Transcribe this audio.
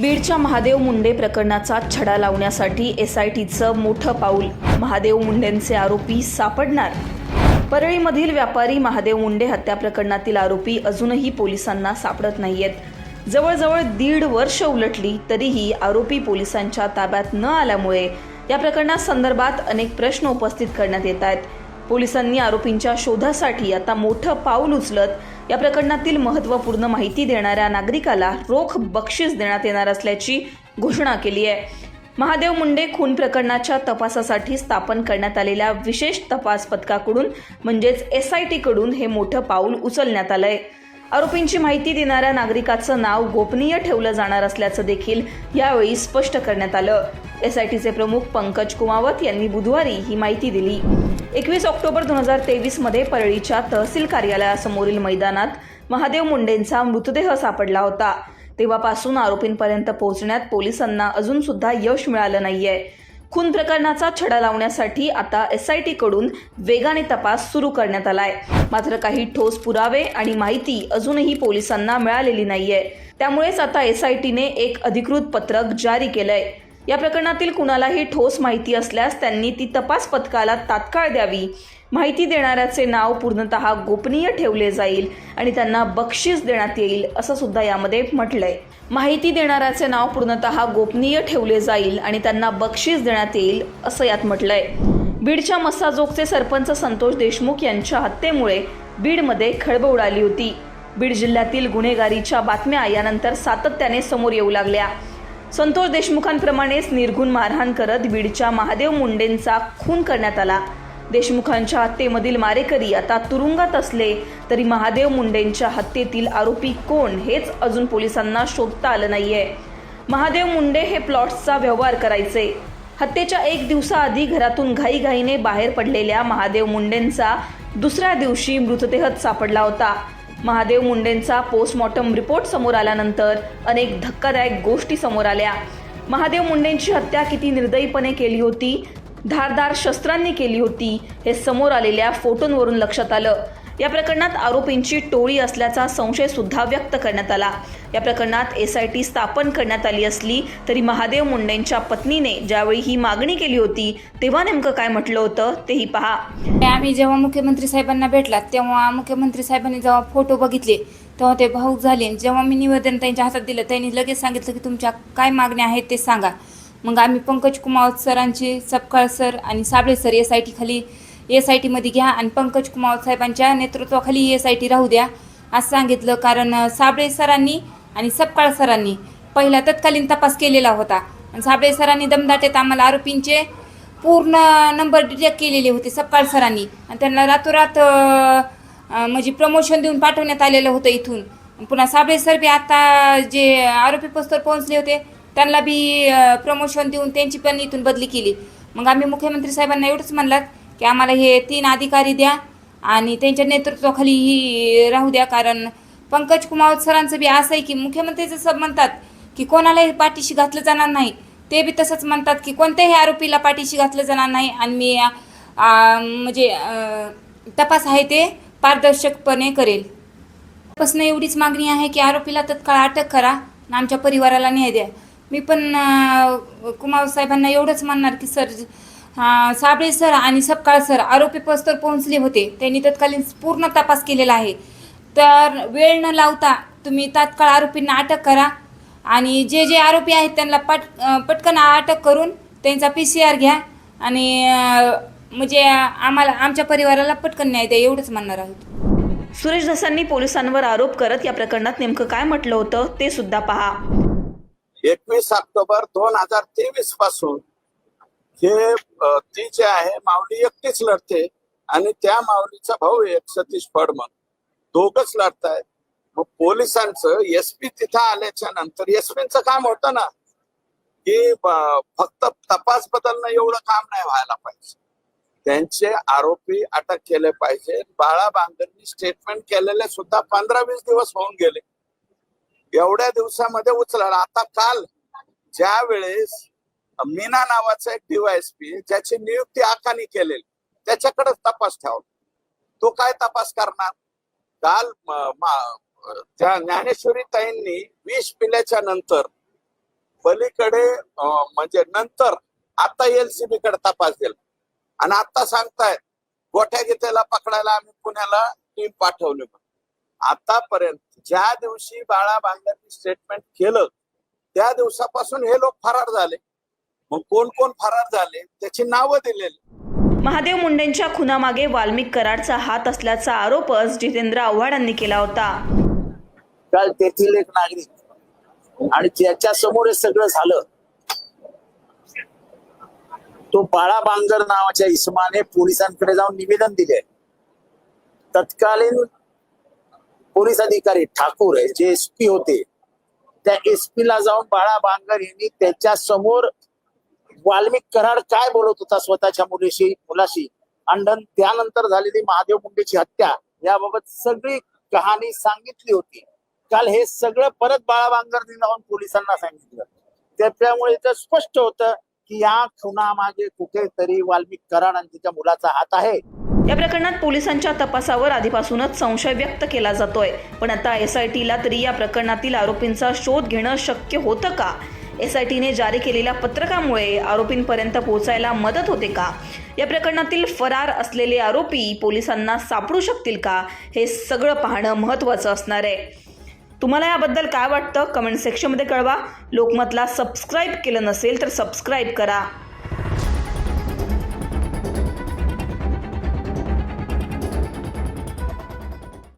बीडच्या महादेव मुंडे प्रकरणाचा छडा लावण्यासाठी एस आय टीचं मोठं पाऊल. महादेव मुंडेंचे आरोपी सापडणार. परळीमधील व्यापारी महादेव मुंडे हत्या प्रकरणातील आरोपी अजूनही पोलिसांना सापडत नाहीयेत. जवळजवळ दीड वर्ष उलटली तरीही आरोपी पोलिसांच्या ताब्यात न आल्यामुळे या प्रकरणासंदर्भात अनेक प्रश्न उपस्थित करण्यात येत आहेत. पोलिसांनी आरोपींच्या शोधासाठी आता मोठं पाऊल उचलत या प्रकरणातील महत्त्वपूर्ण माहिती देणाऱ्या नागरिकाला रोख बक्षीस देण्यात येणार असल्याची घोषणा केली आहे. महादेव मुंडे खून प्रकरणाच्या तपासासाठी स्थापन करण्यात आलेल्या विशेष तपास पथकाकडून म्हणजेच एस आय टीकडून हे मोठं पाऊल उचलण्यात आलं आहे आरोपींची माहिती देणाऱ्या नागरिकाचं नाव गोपनीय ठेवलं जाणार असल्याचं देखील यावेळी स्पष्ट करण्यात आलं. एस आय प्रमुख पंकज कुमावत यांनी बुधवारी ही माहिती दिली. एकवीस ऑक्टोबर दोन हजार तेवीसमध्ये परळीच्या तहसील कार्यालयासमोरील मैदानात महादेव मुंडेंचा मृतदेह सापडला होता. तेव्हापासून आरोपींपर्यंत पोहोचण्यात पोलिसांना अजून सुद्धा यश मिळालं नाहीये. खून प्रकरणाचा छडा लावण्यासाठी आता एस आय टीकडून वेगाने तपास सुरू करण्यात आलाय. मात्र काही ठोस पुरावे आणि माहिती अजूनही पोलिसांना मिळालेली नाहीये. त्यामुळेच आता एस आय टीने एक अधिकृत पत्रक जारी केलंय. या प्रकरणातील कुणालाही ठोस माहिती असल्यास त्यांनी ती तपास पथकाला तात्काळ द्यावी माहिती देणाऱ्याचे नाव पूर्णतः गोपनीय ठेवले जाईल आणि त्यांना बक्षीस देण्यात येईल असं सुद्धा यामध्ये म्हटलंय. माहिती देणाऱ्याचे नाव पूर्णतः गोपनीय ठेवले जाईल आणि त्यांना बक्षीस देण्यात येईल असं यात म्हटलंय. बीडच्या मस्साजोगचे सरपंच संतोष देशमुख यांच्या हत्येमुळे बीडमध्ये खळबळ उडाली होती. बीड जिल्ह्यातील गुन्हेगारीच्या बातम्या यानंतर सातत्याने समोर येऊ लागल्या. संतोष देशमुखांप्रमाणेच निर्घुण मारहाण करत बीडच्या महादेव मुंडेंचा खून करण्यात आला. देशमुखांच्या हत्येमधील मारेकरी आता तुरुंगात असले तरी महादेव मुंडेंच्या हत्येतील आरोपी कोण हेच अजून पोलिसांना शोधता आलं नाहीये. महादेव मुंडे हे प्लॉट्सचा व्यवहार करायचे. हत्येच्या एक दिवसाआधी घरातून घाईघाईने बाहेर पडलेल्या महादेव मुंडेंचा दुसऱ्या दिवशी मृतदेहच सापडला होता. महादेव मुंडेंचा पोस्टमॉर्टम रिपोर्ट समोर आल्यानंतर अनेक धक्कादायक गोष्टी समोर आल्या. महादेव मुंडेंची हत्या किती निर्दयीपणे केली होती धारदार शस्त्रांनी केली होती हे समोर आलेल्या फोटोंवरून लक्षात आलं. या प्रकरणात आरोपींची टोळी असल्याचा संशय सुद्धा व्यक्त करण्यात आला. या प्रकरणात एस आय टी स्थापन करण्यात आली असली तरी महादेव मुंडेंच्या पत्नीने ज्यावेळी ही मागणी केली होती तेव्हा नेमकं काय म्हटलं होतं तेही पहा. ते आम्ही जेव्हा मुख्यमंत्री साहेबांना भेटला तेव्हा मुख्यमंत्री साहेबांनी जेव्हा फोटो बघितले तेव्हा ते भाऊक झाले. जेव्हा मी निवेदन त्यांच्या हातात दिलं त्यांनी लगेच सांगितलं की तुमच्या काय मागण्या आहेत ते सांगा. मग आम्ही पंकज कुमावत सरांचे सपकाळ सर आणि Sable sir S I T खाली एस आय टीमध्ये घ्या आणि पंकज कुमावत साहेबांच्या नेतृत्वाखाली एस आय टी राहू द्या. असं सांगितलं कारण साबळे सरांनी आणि सपकाळ सरांनी पहिला तत्कालीन तपास केलेला होता. आणि साबळे सरांनी दमदाटेत आम्हाला आरोपींचे पूर्ण नंबर डिटेक्ट केलेले होते सपकाळ सरांनी. आणि त्यांना रातोरात म्हणजे प्रमोशन देऊन पाठवण्यात आलेलं होतं इथून. पुन्हा साबळे सर बी आता जे आरोपी पोस्टर पोहोचले होते त्यांना बी प्रमोशन देऊन त्यांची पण इथून बदली केली. मग आम्ही मुख्यमंत्री साहेबांना एवढंच म्हणलात की आम्हाला हे तीन अधिकारी द्या आणि त्यांच्या नेतृत्वाखाली ही राहू द्या. कारण पंकज कुमावत सरांचं बी असं आहे की मुख्यमंत्री जसं म्हणतात की कोणालाही पाठीशी घातलं जाणार नाही. ते बी तसंच म्हणतात की कोणत्याही आरोपीला पाठीशी घातलं जाणार नाही. आणि मी म्हणजे तपास आहे ते पारदर्शकपणे करेल. तपासनं एवढीच मागणी आहे की आरोपीला तत्काळ अटक करा आणि आमच्या परिवाराला न्याय द्या. मी पण कुमार साहेबांना एवढंच म्हणणार की सर साबळे सर आणि सपकाळ सर आरोपी पस्तर पोहोचले होते. त्यांनी तत्कालीन पूर्ण तपास केलेला आहे. तर वेळ न लावता तुम्ही तात्काळ आरोपींना अटक करा आणि जे जे आरोपी आहेत त्यांना पट पटकन अटक करून त्यांचा पी सी आर घ्या आणि म्हणजे आम्हाला आमच्या परिवाराला पटकन न्याय द्या एवढंच म्हणणार आहोत. सुरेश धसांनी पोलिसांवर आरोप करत या प्रकरणात नेमकं काय म्हटलं होतं ते सुद्धा पहा. एकवीस ऑक्टोबर दोन हजार तेवीसपासून हे ती जे आहे माऊली एकटीच लढते आणि त्या माऊलीचा भाऊ एक सतीश फडमन दोघच लढतायत. मग पोलिसांचं एसपी तिथं आल्याच्यानंतर एसपीचं काम होतं ना की फक्त तपास बदलणं एवढं काम नाही व्हायला पाहिजे. त्यांचे आरोपी अटक केले पाहिजे. बाळा बांगरनी स्टेटमेंट केलेले सुद्धा पंधरा वीस दिवस होऊन गेले. एवढ्या दिवसामध्ये उचलाल आता काल ज्या वेळेस मीना नावाचा एक डीवायएसपी ज्याची नियुक्ती आखानी केलेली त्याच्याकडे तपास ठेवला. तो काय तपास करणार? काल त्या ज्ञानेश्वरी ताईंनी विष पिल्याच्या नंतर पलीकडे म्हणजे नंतर आता एलसीबी कडे तपास दिला. आणि आता सांगतायत गोठ्या गीतेला पकडायला आम्ही पुण्याला टीम पाठवली आतापर्यंत ज्या दिवशी बाळा बांगरनी स्टेटमेंट केलं त्या दिवसापासून हे लोक फरार झाले. मग कोण कोण फरार झाले त्याची नावं दिलेली. महादेव मुंडेंच्या खुनामागे वाल्मिक कराडचा हात असल्याचा आरोपच जितेंद्र आव्हाडांनी केला होता. काल तेथील एक नागरिक आणि त्याच्यासमोर हे सगळं झालं. तो बाळा बांगर नावाच्या इसमाने पोलिसांकडे जाऊन निवेदन दिले. तत्कालीन पोलीस अधिकारी ठाकूर आहे जे एस पी होते. त्या एस पी ला जाऊन बाळा बांगर यांनी त्याच्यासमोर वाल्मिक कराड काय बोलत होता स्वतःच्या मुलीशी मुलाशी? अंडन त्यानंतर झालेली महादेव मुंडेची हत्या याबाबत सगळी कहाणी सांगितली होती. काल हे सगळं परत बाळा बांगर जाऊन पोलिसांना सांगितलं. त्याच्यामुळे इथं स्पष्ट होतं की या खुनामागे कुठेतरी वाल्मिक कराड आणि तिच्या मुलाचा हात आहे. या प्रकरणात पोलिसांच्या तपासावर आधीपासूनच संशय व्यक्त केला जातोय. पण आता एस आय टीला तरी या प्रकरणातील आरोपींचा शोध घेणं शक्य होतं का? एस आय टीने जारी केलेल्या पत्रकामुळे आरोपींपर्यंत पोहोचायला मदत होते का? या प्रकरणातील फरार असलेले आरोपी पोलिसांना सापडू शकतील का? हे सगळं पाहणं महत्त्वाचं असणार आहे. तुम्हाला याबद्दल काय वाटतं? कमेंट सेक्शनमध्ये कळवा. लोकमतला सबस्क्राईब केलं नसेल तर सबस्क्राईब करा.